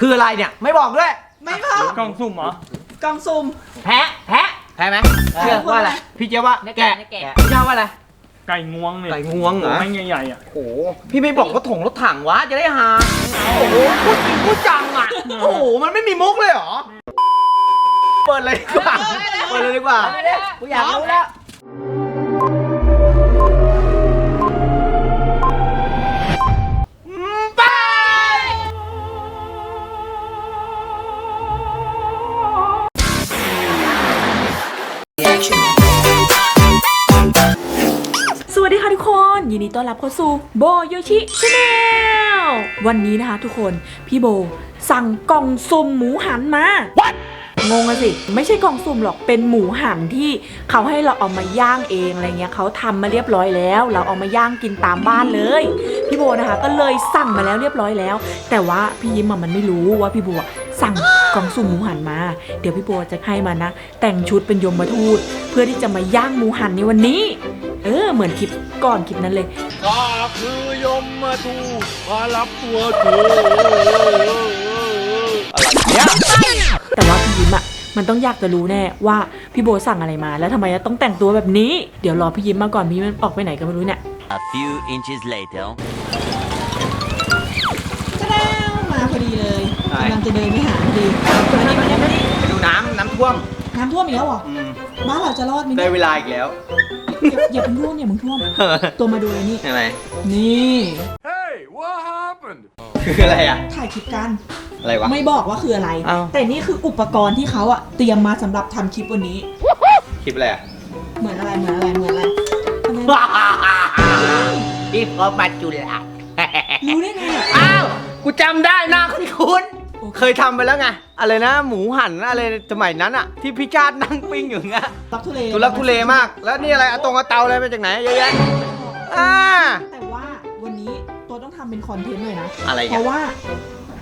คืออะไรเนี่ยไม่บอกด้วย ไม่พอกล่องสุ่มเหรอกล่องสุ่ม แพ้แพ้แพ้ไหมเชื่อว่าอะไรพี่เจ๊ยบว่าแกะแกะ พี่เจ้าว่าอะไรไก่งวงเนี่ยไก่งวงเหรอ ไม่งใหญ่ๆอะ โอ้โหพี่ไม่บอกว่าถงรถถังวะจะได้หา โอ้โหพูดจริงพูดจังอะ โอ้โห มันไม่มีมุกเลยเหรอ เปิดเลยดีกว่า เปิดเลยดีกว่า กูอยากรู้แล้ว เข้าสู่โบโยชิชาแนลวันนี้นะคะทุกคนพี่โบสั่งกล่องสุ่มหมูหันมางงอะสิ ไม่ใช่กล่องสุ่มหรอกเป็นหมูหันที่เขาให้เราเอามาย่างเองอะไรเงี้ยเขาทำมาเรียบร้อยแล้ว เราเอามาย่างกินตามบ้านเลยพี่โบนะคะ ก็เลยสั่งมาแล้วเรียบร้อยแล้ว แต่ว่าพี่ยิ้มอะมันไม่รู้ว่าพี่โบอะสั่งกล่องสุ่มหมูหันมา เดี๋ยวพี่โบจะให้มันนะ แต่งชุดเป็นยมทูตเพื่อที่จะมาย่างหมูหันในวันนี้ เออเหมือนคลิปก่อนคลิปนั้นเลย ข้าคือยมมาทูมารับตัวเธอแต่ว่าพี่ยิ้มอะมันต้องอยากจะรู้แน่ว่าพี่โบสั่งอะไรมา แล้วทำไมต้องแต่งตัวแบบนี้ เดี๋ยวรอพี่ยิ้มมาก่อนพี่ยิ้มมันออกไปไหนก็ไม่รู้เนี่ย A few inches later. จะได้มาพอดีเลยไหนกำลังจะเดินไปหาพอดีมานี่มานี่มานี่ไปดูน้ำน้ำท่วม น้ำท่วมอีกแล้วเหรออืมบ้านเราจะรอดไหมได้เนี่ยเวลาอีกแล้ว อย่าอย่าเพิ่งท่วมเนี่ยมึงท่วม ตัวมาดูเลยนี่ใช่ไหมนี่คืออะไรอะ ถ่ายคลิปกัน อะไรวะ ไม่บอกว่าคืออะไร อ้าว แต่นี่คืออุปกรณ์ที่เขาอะเตรียมมาสำหรับทำคลิปวันนี้ คลิปอะไรอะ เหมือนอะไรเหมือนอะไรเหมือนอะไรทำไมพี่พอมาจุฬารู้ได้ไงอะอ้าว กูจำได้หน้าคุ้นคุ้นโอ เคๆเคยทำไปแล้วไง อะไรนะ หมูหันอะไรสมัยนั้นอะที่พี่ชาตินั่งปิ้งอยู่เงี้ยลักทุเลทุลักทุเลมาก แล้วนี่อะไรเอาตรงเอาเตาอะไรมาจากไหนเยอะแยะอ่า แต่ว่าวันนี้ตัวต้องทำเป็นคอนเทนต์หน่อยนะ อะไรเพกันราะว่า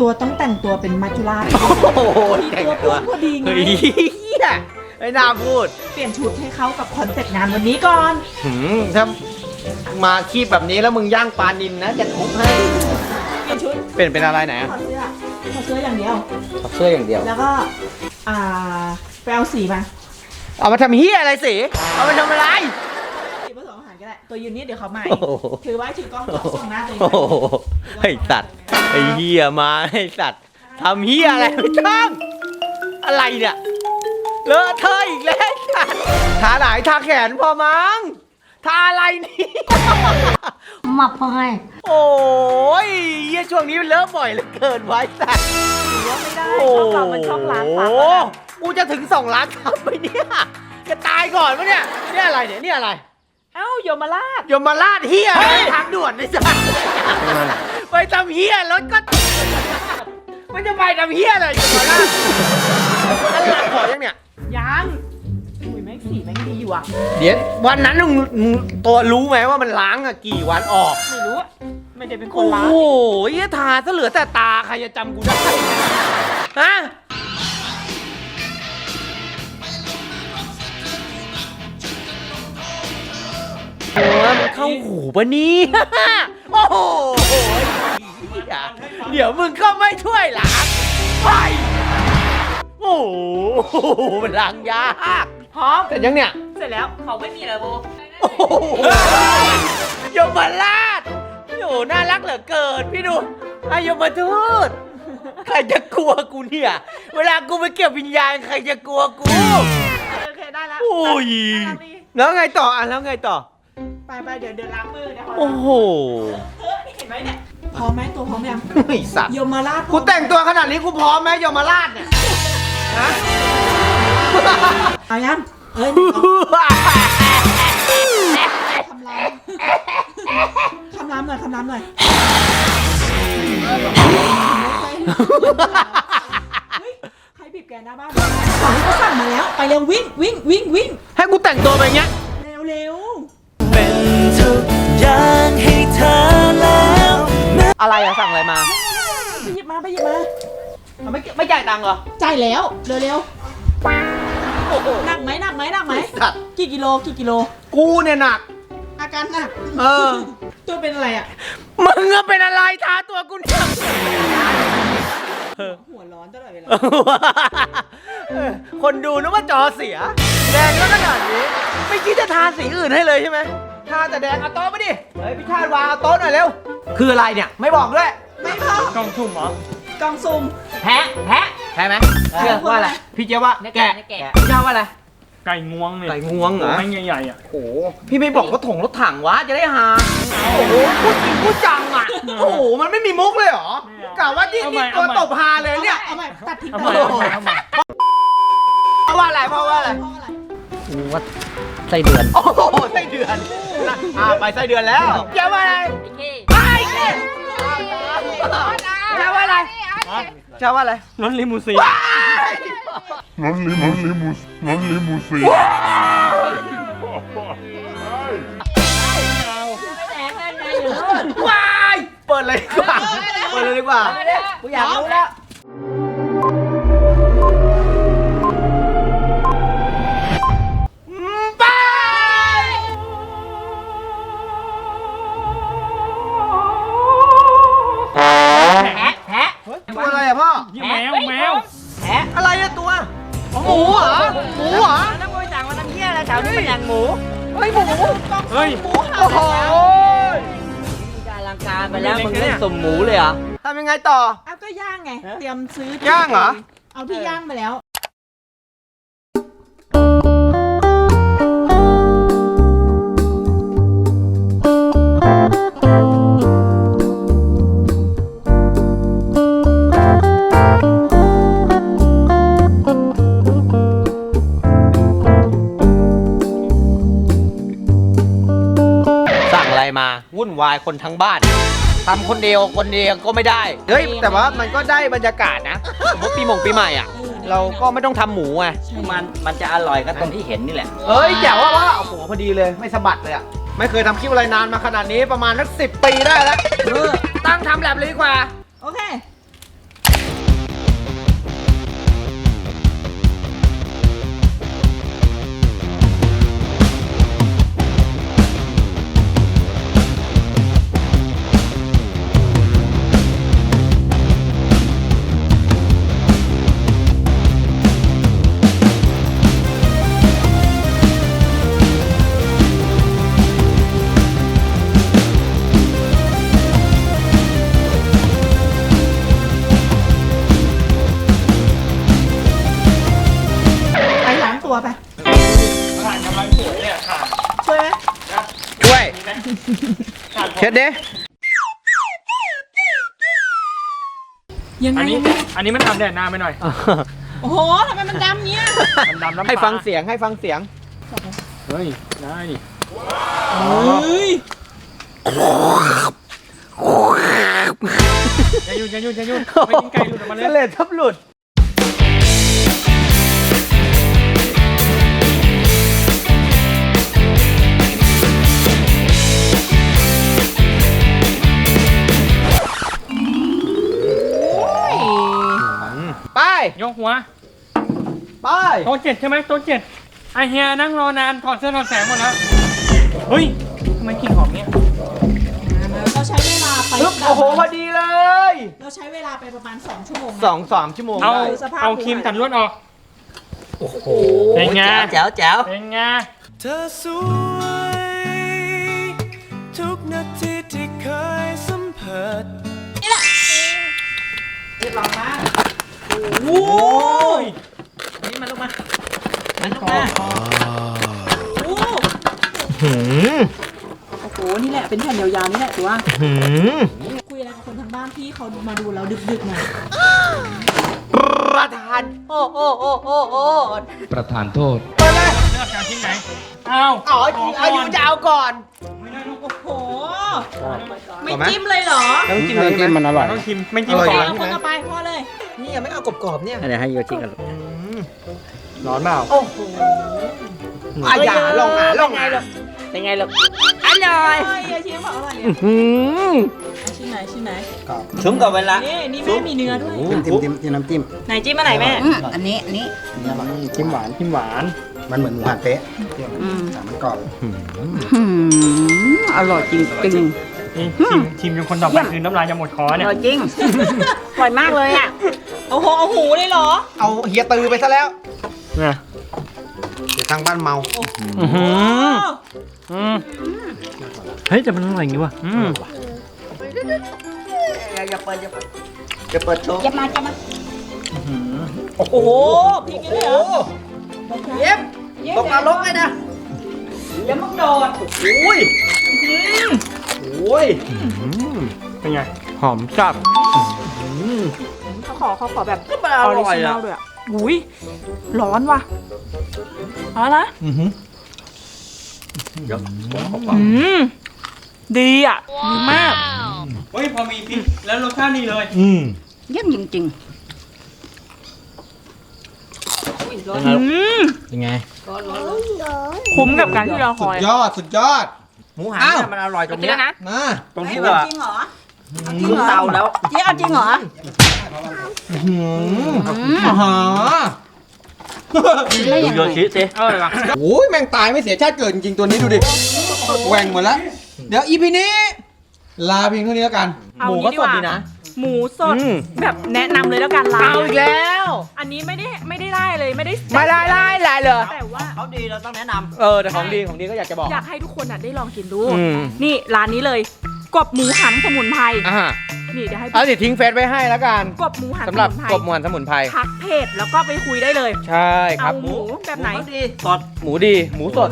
ตัวต้องแต่งตัวเป็นมัจจุราชโอ้โหมีแต่งตัวตัเพื่วอนพอดีไงเฮ้ยเหี้ยไม่น่าพูด เปลี่ยนชุดให้เข้ากับคอนเซ็ปต์งานวันนี้ก่อนหืมถ้ามาคีบแบบนี้แล้วมึงย่างปลานินนะจะทุบให้ เปลี่ยนชุดเป็นเป็นอะไรไหนถอดเสื้อถอด เสื้ออย่างเดียวถอดเสื้ออย่างเดียว แล้วก็ อ่าไปเอาสีมาเอามาทำเฮียอะไรสิ เอามาทำอะไร สีผสมอาหารก็ได้ตัวยืนนี้เดี๋ยวเขาใหม่ โอ้โห ถือไว้ถือกล้องส่องหน้าตัวเองโอ้โหไอ้สัตว์ไอ้เฮียมาไอ้สัตว์ทำเฮียอะไรไม่ต้องอะไรเนี่ยเลอะเทอะอีกแล้วไอ้สัตว์ทาไหนทาแขนพอมั้ง ทาอะไรนี่ มาไปโอ้ยเฮียช่วงนี้มันเลอะบ่อยเหลือเกินไว้สัตว์ถือว่าไม่ได้โอ้ช่องเรามันช่องล้างซับโหแล้วนะกูจะถึงสองล้านซับไปเนี่ย จะตายก่อนปะเนี่ย เนี่ยอะไรเนี่ยเนี่ยอะไร เอ้าโยมราชยมราชเฮียทางด่วนไอ้สัสไปทำเฮียรถก็ มันจะไปทำเฮียอะไรยมราชอันหลังขอยังเนี่ย ยัง ดีว่ะเดี๋ยววันนั้นมึงมึงตัวรู้ไหมว่ามันล้างอะกี่วันออก ไม่รู้อะไม่ได้เป็นคโอ้นล้างโหเฮียทาซะเหลือแต่ตาใครจะจำกูได้ ฮะ โอ้ยมันเข้าหูปะเนี่ย โอ้โหเหี้ยเดี๋ยวมึงก็ไม่ช่วยล้างไปโอ้โหมันล้างยาก พร้อมแต่ยังเนี่ย เสร็จแล้วเขาไม่มีอะไรโบโอ้โหยมราชโอ้โหน่ารักเหลือเกินพี่ดูอายมทูตใครจะกลัวกูเนี่ย เวลากูไปเก็บวิญญาณใครจะกลัวกู โอเคได้แล้วโอ้ย น่ารักดีแล้วไงต่ออะแล้วไงต่อ ไปไปเดี๋ยวเดี๋ยวล้างมือเดี๋ยวโอ้โหเฮ้ยเห็นไหมเนี่ยพร้อมไหมตัวพร้อมยังไอ้สัตว์โยมราชพร้กูอมแต่งตัวขนาดนี้กูพร้อมไหมยมราชเนี่ย ฮะ เอายัง เอ้ยคำรามคำรามหน่อยคำรามหน่อยเฮ้ยใครบีบแกหน้าบ้านฝั่งนี้เขาสั่งมาแล้ว ไปเร็ววิ่งวิ่งวิ่งวิ่งให้กูแต่งตัวไปอย่างเงี้ย เร็วเร็วเป็นทุกอย่างให้เธอแล้วอะไรอะสั่งอะไรมา ไปหยิบมาไปหยิบมาเอาไม่ไม่จ่ายตังค์เหรอ จ่ายแล้ว เร็วเร็ว หนักไหมหนักไหมหนักไหมสัตว์ กี่กิโลกี่กิโล กูเนี่ยหนัก อาการหนักเออ ตัวเป็นอะไรอะ มึงอะเป็นอะไรท้าตัวกูเนี่ยหัวร้อนตลอดเวลาคนดูนึกว่าจอเสีย แดงก็ขนาดนี้ไม่คิดจะทาสีอื่นให้เลยใช่ไหมทาแต่แดงเอาโต๊ะมาดิ เฮ้ยพี่ชาติวางเอาโต๊ะหน่อยเร็ว คืออะไรเนี่ย ไม่บอกด้วย ไม่พอกล้องทุ่มเหรอกองซุ่มแพะแพะ แพะไหมเชื่อว่าอะไร พี่เจ๊ยบว่าแกะแกะ พี่ชาติว่าอะไร ไก่งวงเนี่ยไก่งวงเหรอ ไม่ใหญ่ๆอะ โอ้โห พี่ไม่บอกรถถงรถถังวะ จะได้หา โอ้โหพูดจริงพูดจังอะ โอ้โห มันไม่มีมุกเลยเหรอไม่เอากะว่านี่เอาใหม่นี่ตัวเอาใหม่ ตบฮาเลยเนี่ย เอาใหม่ตัดทิ้งเอาไปใหม่เอาใหม่เอาใหม่เพราะว่าอะไรเพราะว่าอะไรเพราะอะไรว่าไส้เดือน โอ้โหไส้เดือนนะอ่าไปไส้เดือนแล้วเจ้าว่าอะไร ไอ้เจ้เจ้าว่าอะไรเจ้าว่าอะไรรถลิมูซีน Non limus, limus, non limusin. ว้ายเปิดเลยดีกว่า เปิดเลยดีกว่า กูอยากรู้แล้ว โอ้โหจะอลังการไปแล้วมึงเล่นสมหมูเลยเหรอ ทำยังไงต่อ เอาก็ย่างไง เตรียมซื้อย่างย่างเหรอ เอาที่ย่างไปแล้ว วุ่นวายคนทั้งบ้านทำคนเดียวคนเดียวก็ไม่ได้ เฮ้ย แต่ว่ามันก็ได้บรรยากาศนะสมมติปีหมงปีใหม่อะ เราก็ไม่ต้องทำหมูไงมันมันจะอร่อยก็ตรงที่เห็นนี่แหละเฮ้ยแจ๋วว่าว่าโอ้โหพอดีเลยไม่สะบัดเลยอะ ไม่เคยทำคลิปอะไรนานมาขนาดนี้ประมาณสักสิปีได้แล้วเออตั้งทำแลบเลยดีกว่า โอเค ช่วยขาดเช็ดดิยังไงอันนี้ยังไงอันนี้มันทำแดดหน้าไปหน่อย โอ้โหทำไมมันดำเนี้ยมันดำน้ำให้ฟังเสียงให้ฟังเสียง เฮ้ย ได้ดิเฮ้ยอย่าหยุดอย่าหยุดอย่าหยุดไม่กินไก่หลุดออกมาเลเสยลดทับหลุด ยกหัว ไป โต๊ะเจ็ดใช่ไหมโต๊ะเจ็ดไอเฮียนั่งรอนานถอดเสื้อถอดแสงหมดแล้ว เฮ้ยทำไมกลิ่นหอมเนี่ยเราใช้เวลาไปปึ๊บโอ้โหพอดีเลยเราใช้เวลาไปประมาณ 2 ชั่วโมงนะ สองสามชั่วโมงเอาได้สภาพ เอาครีมตัดลวดออก โอ้โหเป็นไง แจ๋วแจ๋วเป็นไง เธอสวยทุกนาทีที่เคยสัมผัส โอ้ยนี่มันลงมา มันลงมาโอ้หืมโอ้โห นี่แหละ เป็นแผ่นยาวๆ นี่แหละถือว่าหืมคุยอะไรกับคนทางบ้านที่เขามาดูเราดึกๆหน่อยประธาน โอ้โอ้โอ้โอ้โอ้ประธานโทษไปเลยเลือกการชิ้นไหนอ้าวอ๋ออายุจะเอาก่อน ไม่ได้ลูกโอ้โห ไม่เอาไหมจิ้มเลยเหรอต้องจิ้มเลยใช่ไหมมันอร่อย ต้องชิมไม่จิ้มอร่อยก่ใครอน เอาคนต่อไปพ่อเลย นี่ยังไม่เอากรอบๆเนี่ยเดี๋ยวให้โยชิกันร้อนเปล่าโอ้โหอะอย่าลองอะลองอะเป็นไงลูกอร่อยเฮ้ยอย่าชิมบอกอร่อยเลยหืมอะชิ้นไหนชิ้นไหนชุ่มกับเวลา นี่นี่แม่มีเนื้อด้วยจิ้มจิ้มจิ้มน้ำจิ้มไหนจิ้มมาไหนแม่อันนี้อันนี้นี่อร่อยชิมหวานชิมหวานมันเหมือนหมูหันเป๊ะแต่มันกรอบอร่อยจริงจริงนี่ชิมชิมจนคนต่อไปคือน้ำลายจะหมดคออเนี่ยร่อยจริงอร่อยมากเลยอะ เอาหเอาหูเลยเหรอ เอาเฮียตือไปซะแล้วนะเดี๋ยวทางบ้านเมาอื้อหืออืมเฮ้ยแต่มันอร่อยอย่างงี้ว่ะอืมอย่าเปิดอย่าเปิดจะเปิดโชว์จะมาจะมาโอ้โหพริกนี่เลยเหรอเย็บตกนรกเลยนะเดี๋ยวมึงโดดโอ้ยโอ้ยเป็นไง หอมจัดเขาขอเขาขอแบบก็มันอร่อยจินอะลด้วยอะอุ้ยร้อนว่ะเอาละนะอือหืออืมดีอะดีมาก เฮ้ยพอมีพริกแล้วรสชาติดีเลย อืมเยี่ยมจริงอืมยังไงคุ้มกับการที่เราคสุอดย ยอดสุดยอด หมูหันอ้าวเนี่ยมันอร่อยตรงกินเนี้แล้ยวนะมา ตรงๆที่เอาแบบจริงเหรอ ถึงเตาแล้วเจ๊เอาจริงเหรอหืมอาหารได้ดูยังโยไงชิสิอร่อยว่ะโอ้ยแม่งตายไม่เสียชาติเกิดจริงๆตัวนี้ดูดิแหว่งหมดแล้ว เดี๋ยวอีพีนี้ ลาเพียงเท่านี้แล้วกัน เอาหมูงี้ก็ดีสกดว่าดีนะ หมูสดอืมแบบแนะนำเลยแล้วกันร้านเอาอีกแล้ว อันนี้ไม่ได้ไม่ได้ไล่เลยไม่ได้ไม่ได้ไล่ไล่เลย แต่ว่า เขาดีเราต้องแนะนำ เออแต่ของดีของดีก็อยากจะบอก อยากให้ทุกคนอะได้ลองกินดู อืม นี่ร้านนี้เลย กบหมูหันสมุนไพรอ่านี่เดี๋ยวให้เอาสิทิ้งเฟซไว้ให้แล้วกันกบหมูหันสสำหรับมุนไพรกบหมวนสมุนไพรทักเพจแล้วก็ไปคุยได้เลย ใช่ครัเอาบหมูแบบไหนดีสดหมูดี หมูสด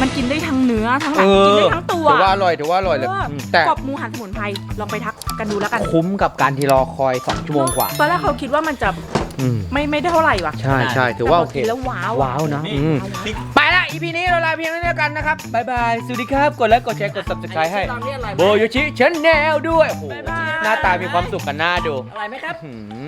มันกินได้ทั้งเนื้อทั้งหเอนังกินอได้ทั้งตัวถือว่าอร่อยถือว่าอร่อยเลยเออมแต่กบหมูหันสมุนไพรลองไปทักกันดูแล้วกันคุ้มกับการที่รอคอย 2 ชั่วโมงกว่าตอนแรกเขาคิดว่ามันจะอืมไม่ไม่ได้เท่าไหร่ว่ะใช่ใช่ถือว่าโอเคแต่พกินแล้วว้าวว้าวนะอืมไปละ EP นี้เราลาเพียงเท่านี้แล้วกันนะครับบายบาย สวัสดีครับ กดไลค์กดแชร์กด subscribe ให้ ตอนนี้อะไรโบโยชิชแนลด้วย โอ้โห บ๊ายบาย หน้าตามีความสุขกันหน้าดูอะไรไหมครับ หืม